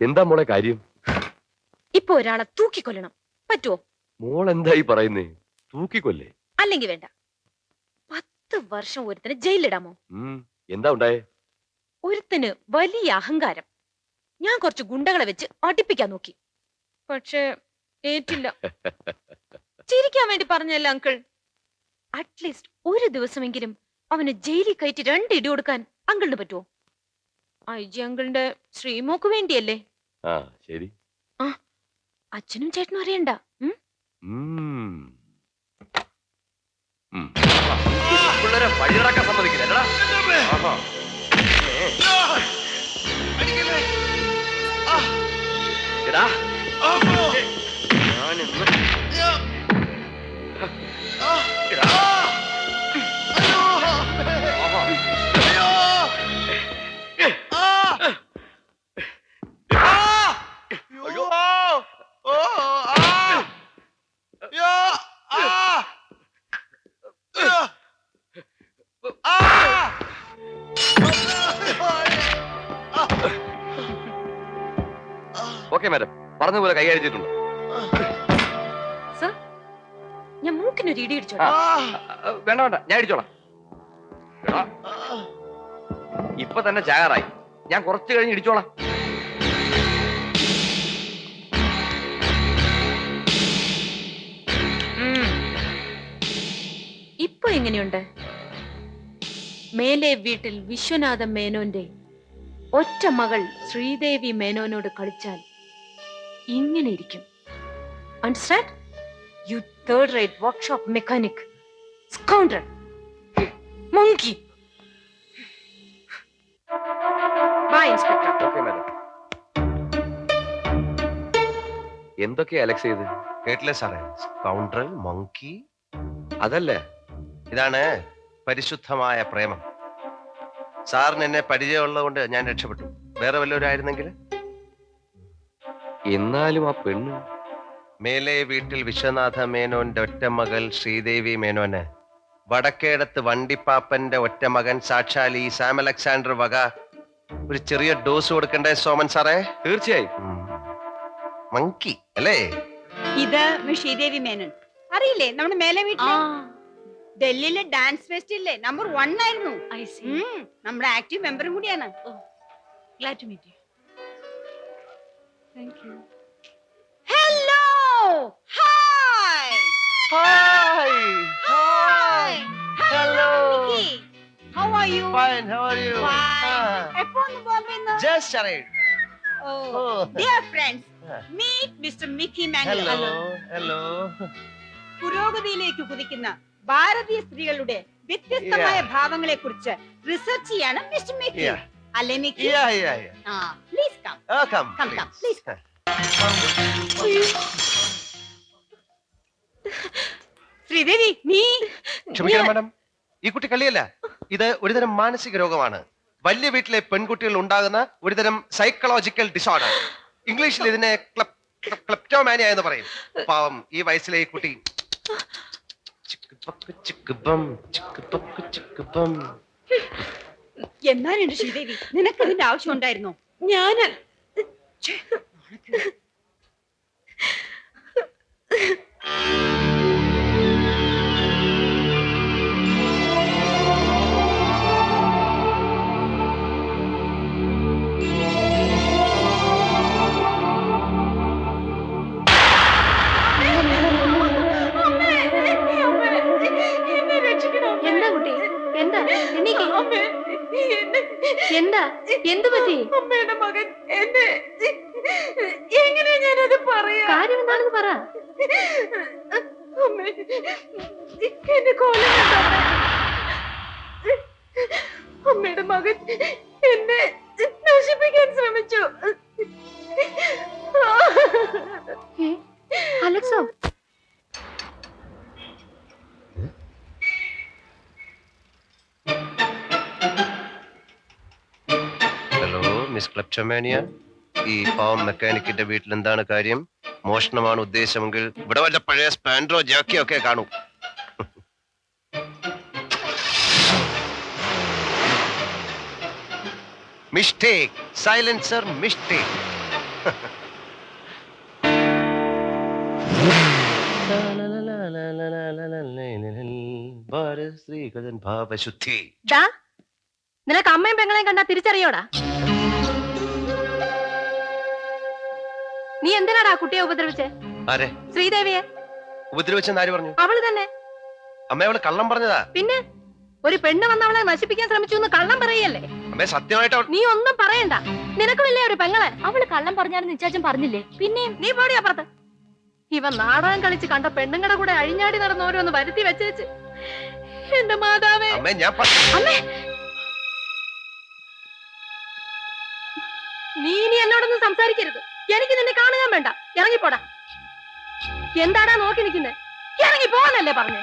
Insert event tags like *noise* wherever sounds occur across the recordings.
എന്താ മോളെ കാര്യം? ഇപ്പൊ ഒരാളെ തൂക്കിക്കൊല്ലണം. പറ്റുമോ മോൾ എന്തായി പറയുന്നേ? തൂക്കിക്കൊല്ലേ? അല്ലെങ്കിൽ വേണ്ട. പത്ത് വർഷം ഒരുത്തിന് ജയിലിലിടാമോ? ഉം. എന്താ ഉണ്ടായേ? ഒരുത്തന് വലിയ അഹങ്കാരം. ഞാൻ കുറച്ച് ഗുണ്ടകളെ വെച്ച് അടിപ്പിക്കാൻ നോക്കി. പക്ഷേ ഏറ്റില്ല. *laughs* ചിരിക്കാൻ വേണ്ടി പറഞ്ഞല്ല അങ്കിൾ? അറ്റ്ലീസ്റ്റ് ഒരു ദിവസമെങ്കിലും അവന് ജയിലിൽ കയറ്റി രണ്ട് ഇടി കൊടുക്കാൻ അങ്കിളിന് പറ്റുമോ ഐ ജി അങ്കിളിന്റെ ശ്രീമോക്ക് വേണ്ടിയല്ലേ? ആ ശരി അച്ഛനും ചേട്ടനും അറിയണ്ട ഉം? ഉം. ഉം. പിള്ളേരെ വഴിയിറക്കാൻ സമ്മതിക്കില്ല. എടാ, ഞാനിന്ന് എടാ. മാഡം പറഞ്ഞ ഞാൻ കൈകാര്യം സർ ഞാൻ മൂക്കിനൊരു ഇടി ഇടിച്ചോ വേണ്ട വേണ്ട. ഞാൻ അടിച്ചോളാം. ഇപ്പൊ തന്നെ ചാകാറായി. ഞാൻ കുറച്ച് കഴിഞ്ഞ് ഇടിച്ചോളാം. ഇപ്പൊ എങ്ങനെയുണ്ട്? മേലെ വീട്ടിൽ വിശ്വനാഥ മേനോന്റെ ഒറ്റ മകൾ ശ്രീദേവി മേനോനോട് കളിച്ചാൽ ഇങ്ങനെ ഇരിക്കും. Understand you third rate workshop mechanic scoundrel monkey bye inspector okay madam എന്തൊക്കെയാ അലക്സ് ചെയ്ത്? കേട്ടില്ലേ സാറേ. കൗണ്ടർ മങ്കി അതല്ലേ? ഇതാണ് പരിശുദ്ധമായ പ്രേമം. സാറിന് എന്നെ പരിചയമുള്ളതുകൊണ്ട് ഞാൻ രക്ഷപ്പെട്ടു. വേറെ വല്ലവരായിരുന്നെങ്കിൽ? എന്നാലും ആ പെണ്ണ് മേലെ വീട്ടിൽ വിശ്വനാഥ മേനോന്റെ ഒറ്റ മകൾ ശ്രീദേവി മേനോന്. വടക്കേടത്ത് വണ്ടിപ്പാപ്പന്റെ ഒറ്റ മകൻ സാക്ഷാൽ ഈ സാം അലക്സാണ്ടർ വക. ഒരു ചെറിയ ഡോസ് കൊടുക്കണ്ടേ സോമൻ സാറേ? തീർച്ചയായും. മങ്കി അല്ലേ? ഇത് ശ്രീദേവി മേനോൻ. അറിയില്ലേ? നമ്മുടെ മേലെ വീട്ടിലെ ഡൽഹിയിലെ ഡാൻസ് ഫെസ്റ്റിവലിലെ നമ്പർ വൺ ആയിരുന്നു. ഐ സി നമ്മുടെ ആക്റ്റീവ് മെമ്പറും കൂടിയാണ്. Glad meet you you. Thank you. Hello hi hi hello how are you Fine, how are you? എപ്പോ ഒന്ന് Just arrived. Oh Oh. Dear friends Ah. Meet mister Mickey Hello, Manuel hello. പുരോഗതിയിലേക്ക് കുതിക്കുന്ന ഭാരതീയ സ്ത്രീകളുടെ വ്യത്യസ്തമായ Yeah. ഭാവങ്ങളെ കുറിച്ച് research ചെയ്യാണ് mister Mickey Yeah. അല്ലേ Mickey Yeah, yeah, yeah. ആ please come Oh, come, Come, come, please. Sridevi നീ? ക്ഷമിക്കണം മാഡം. ഈ കുട്ടി കളിയല്ല ഇത് ഒരുതരം മാനസിക രോഗമാണ്. വലിയ വീട്ടിലെ പെൺകുട്ടികൾ ഉണ്ടാകുന്ന ഒരുതരം സൈക്കോളജിക്കൽ ഡിസോർഡർ ഇംഗ്ലീഷിൽ ഇതിനെ ക്ലെപ്റ്റോമാനിയ എന്ന് പറയും. പാവം ഈ വയസ്സിലെ ഈ കുട്ടി. ചിക്ക് പക്ക് ചിക്ക് ബം, ചിക്ക് പക്ക് ചിക്ക് ചിക്കുപം. എന്നാലുണ്ട് ശ്രീദേവി? നിനക്ക് ഇതിന്റെ ആവശ്യം ഉണ്ടായിരുന്നോ? ഞാൻ എന്താ എന്ത് പറ്റി? അമ്മയുടെ മകൻ എന്നെ എങ്ങനെയാ ഞാനത് പറയാ? കാര്യം എന്താണെന്ന് പറ. അമ്മേ. അമ്മയുടെ മകൻ എന്നെ നശിപ്പിക്കാൻ ശ്രമിച്ചു. ക്ലെപ്റ്റോമാനിയ ഈ പാവം മെക്കാനിക്കിന്റെ വീട്ടിൽ എന്താണ് കാര്യം? മോഷണമാണ് ഉദ്ദേശമെങ്കിൽ ഇവിടെ വല്ല പഴയ സ്പാൻഡ്രോ ജാക്കിയോ ഒക്കെ കാണൂ. മിസ്റ്റേക്ക് സൈലൻസർ മിസ്റ്റേക്ക് സ്ത്രീകഥൻ ഭാവശുദ്ധി. ദാ നിനക്ക് അമ്മയും പെങ്ങളെയും കണ്ടാ തിരിച്ചറിയോടാ? നീ എന്തിനാടാ ആ കുട്ടിയെ ഉപദ്രവിച്ചേ? ആരെ? ശ്രീദേവിയെ? ഉപദ്രവിച്ചെന്ന് ആര് പറഞ്ഞു? അവൾ തന്നെ. അമ്മ അവൾ കള്ളം പറഞ്ഞതാ. പിന്നെ? ഒരു പെണ്ണ് വന്ന് അവളെ നശിപ്പിക്കാൻ ശ്രമിച്ചു എന്ന് കള്ളം പറയല്ലേ? അമ്മേ സത്യമായിട്ട് നീ ഒന്നും പറയണ്ട. നിനക്കുമില്ലേ ഒരു പെങ്ങളെ? അവൾ കള്ളം പറഞ്ഞാലും നിച്ചാച്ചൻ പറഞ്ഞില്ലേ? പിന്നെയും നീ പോടി അപ്പുറത്ത്. ഇവ നാടകം കളിച്ച് കണ്ട പെണ്ണുങ്ങളുടെ കൂടെ അഴിഞ്ഞാടി നടന്ന ഓരോന്ന് വരുത്തി വെച്ചേച്ച്. എന്റെ മാതാവേ. അമ്മേ ഞാൻ അമ്മേ. നീ ഇനി എന്നോടൊന്നും സംസാരിക്കരുത്. എനിക്ക് നിന്നെ കാണുക വേണ്ട. ഇറങ്ങിപ്പോടാ. എന്താടാ നോക്കി നിൽക്കുന്നേ? ഇറങ്ങി പോവാന്നല്ലേ പറഞ്ഞേ?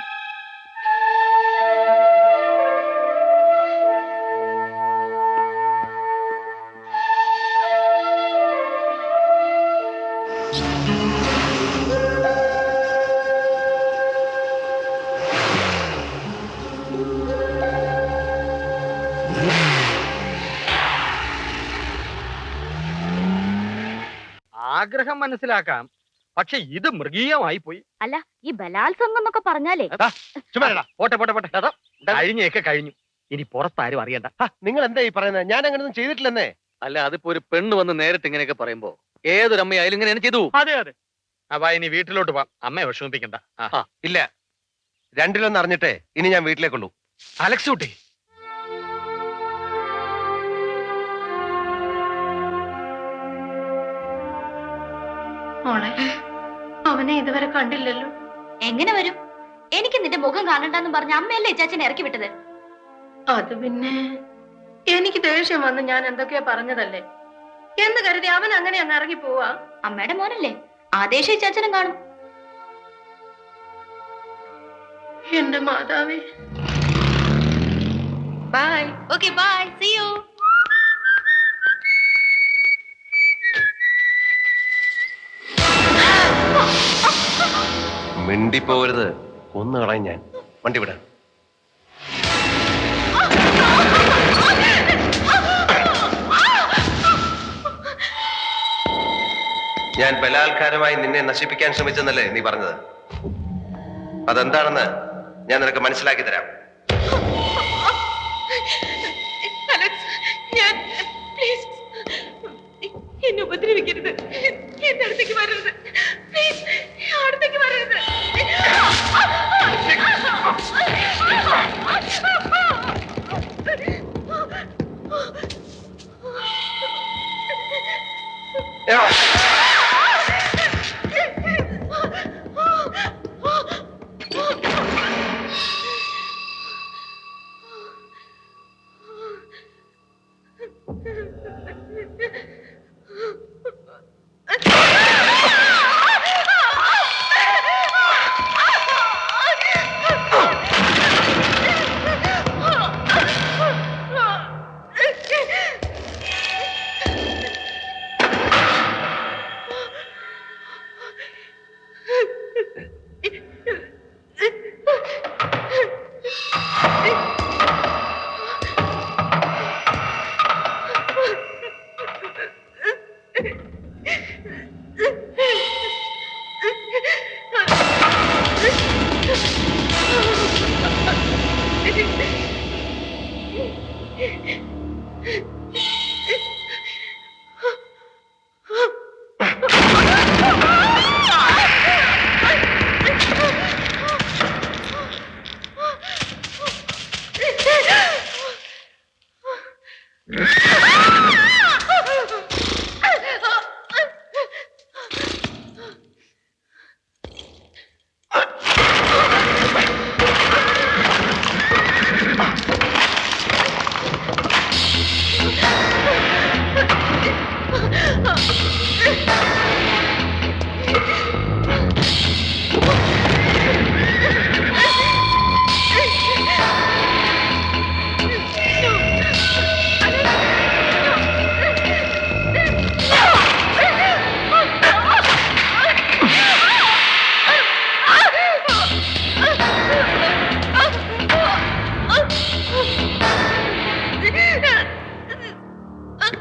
ആഗ്രഹം മനസ്സിലാക്കാം. പക്ഷെ ഇത് മൃഗീയമായി പോയി അല്ല ഈ ബലാത്സംഗം എന്നൊക്കെ പറഞ്ഞാലേ. പോട്ടെ പോട്ടെ പോട്ടെ. അതാ, കഴിഞ്ഞയൊക്കെ കഴിഞ്ഞു. ഇനി പുറത്താരും അറിയണ്ട. നിങ്ങൾ എന്താ ഈ പറയുന്നത് ഞാൻ അങ്ങനെയൊന്നും ചെയ്തിട്ടില്ലെന്നേ. അല്ല അതിപ്പോ ഒരു പെണ്ണ് വന്ന് നേരിട്ട് ഇങ്ങനെയൊക്കെ പറയുമ്പോ ഏതൊരമ്മയായാലും ഇങ്ങനെ ചെയ്തു. അതെ അതെ. അപ്പൊ ഇനി വീട്ടിലോട്ട് പോവാം. അമ്മയെ വിഷമിപ്പിക്കണ്ട. ആ. ഇല്ല. രണ്ടിലൊന്ന് അറിഞ്ഞിട്ടേ ഇനി ഞാൻ വീട്ടിലേക്കുള്ളൂ. അലക്സ് കുട്ടി മോളെ അവനെ ഇതുവരെ കണ്ടില്ലല്ലോ. എങ്ങനെ വരും? എനിക്ക് നിന്റെ മുഖം കാണണ്ടെന്ന് പറഞ്ഞ അമ്മയല്ലേ ഇച്ചാച്ചനെ ഇറക്കി വിട്ടത്? അത് പിന്നെ എനിക്ക് ദേഷ്യം വന്ന് ഞാൻ എന്തൊക്കെയാ പറഞ്ഞതല്ലേ? എന്ന് കരുതി അവൻ അങ്ങനെ അങ്ങ് ഇറങ്ങി പോവാ. അമ്മയുടെ മോനല്ലേ? ആ ദേഷ്യം ഇച്ചാച്ചനും കാണും. എന്റെ മാതാവേ. Bye okay bye see you മിണ്ടിപ്പോവരുത്. കൊന്നു കളയും ഞാൻ. വണ്ടി വിടാം. ഞാൻ ബലാത്കാരമായി നിന്നെ നശിപ്പിക്കാൻ ശ്രമിച്ചെന്നല്ലേ നീ പറഞ്ഞത്? അതെന്താണെന്ന് ഞാൻ നിനക്ക് മനസ്സിലാക്കി തരാം.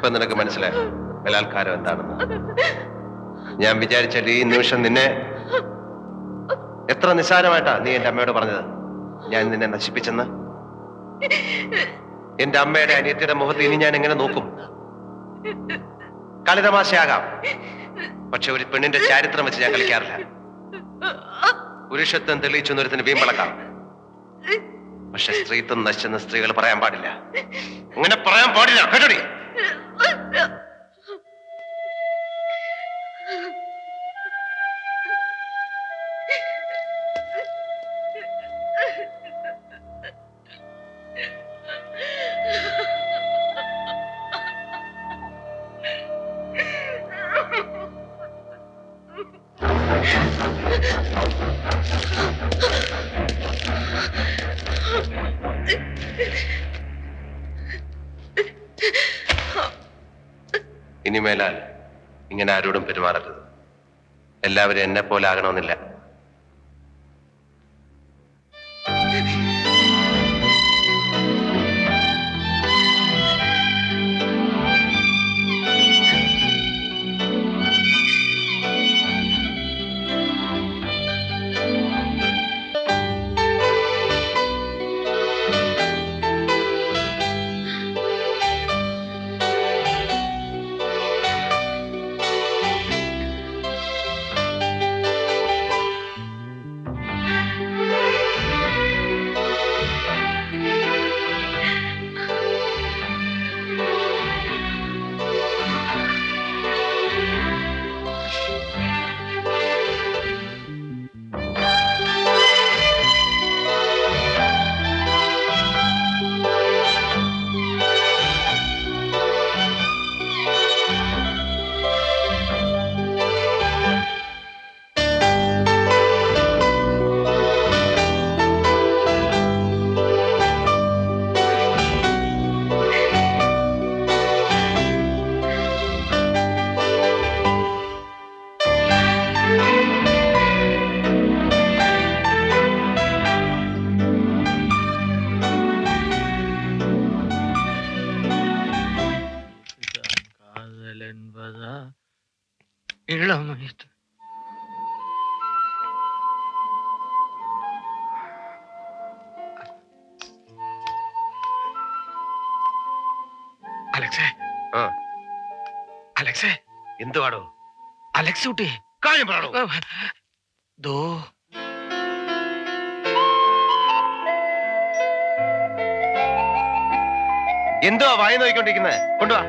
ഇപ്പൊ നിനക്ക് മനസ്സിലായി? ബലാത്കാരം എന്താണെന്ന്? ഞാൻ വിചാരിച്ചാൽ ഈ നിമിഷം നിന്നെ എത്ര നിസ്സാരമായിട്ടാ നീ എന്റെ അമ്മയോട് പറഞ്ഞത്? ഞാൻ നിന്നെ നശിപ്പിച്ചെന്ന്? എന്റെ അമ്മയുടെ അനിയത്തിയുടെ മുഖത്ത് ഇനി ഞാൻ എങ്ങനെ നോക്കും? കളിതമാശയാകാം പക്ഷെ ഒരു പെണ്ണിന്റെ ചാരിത്രം വെച്ച് ഞാൻ കളിക്കാറില്ല. പുരുഷത്വം തെളിയിച്ചു എന്നൊരുത്തിന് വീമ്പളക്കാം പക്ഷെ സ്ത്രീത്വം നശിച്ചെന്ന് സ്ത്രീകൾ പറയാൻ പാടില്ല. അങ്ങനെ പറയാൻ പാടില്ല. കേട്ടോടി? Listen. *laughs* ഇനിമേലാൽ ഇങ്ങനെ ആരോടും പെരുമാറരുത്. എല്ലാവരും എന്നെ പോലെ ആകണമെന്നില്ല. അലക്സേ. അലക്സേ. എന്തുവാടോ? അലക്സ് കുട്ടി. കാര്യം പറയണോ ദോ. എന്തുവാ വായ നോക്കിക്കൊണ്ടിരിക്കുന്നത് കൊണ്ടുവാ.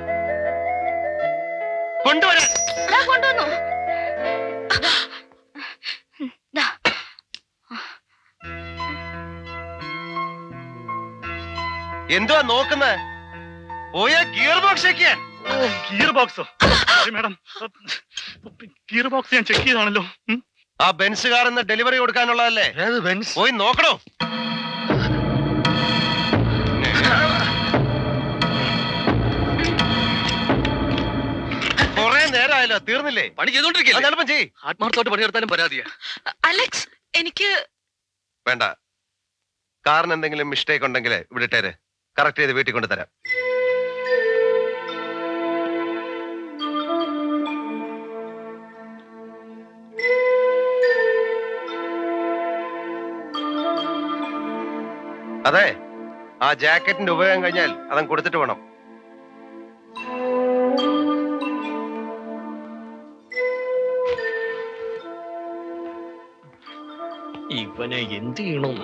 കൊണ്ടുവരാൻ. കൊണ്ടുവന്നു. എന്തുവാ നോക്കുന്നത് പോയാ ഗിയർ ബോക്സ് ഒക്കെയാൻ ഗിയർ ബോക്സോ മാഡം ഗിയർ ബോക്സ് ഞാൻ ചെക്ക് ചെയ്താണല്ലോ. ആ ബെൻസ് കാർ എന്ന ഡെലിവറി കൊടുക്കാനുള്ളതല്ലേ ബെൻസ്? പോയി നോക്കണോ? കൊറേ നേരമായല്ലോ തീർന്നില്ലേ? പണി ചെയ്തോണ്ടിരിക്കില്ല? എളുപ്പം ചെയ് ആത്മാർത്ഥമായിട്ട് പണിയെടുത്താലും പരാതിയാ. അലക്സ് എനിക്ക് വേണ്ട. കാറിന് എന്തെങ്കിലും മിസ്റ്റേക്ക് ഉണ്ടെങ്കിൽ ഇവിടെ ഇട്ടേര്. കറക്റ്റ് ചെയ്ത് വീട്ടിൽ കൊണ്ട് അതെ. ആ ജാക്കറ്റിന്റെ ഉപയോഗം കഴിഞ്ഞാൽ അതങ്ങ് കൊടുത്തിട്ട് വേണം. ഇവനെ എന്ത് ചെയ്യണം?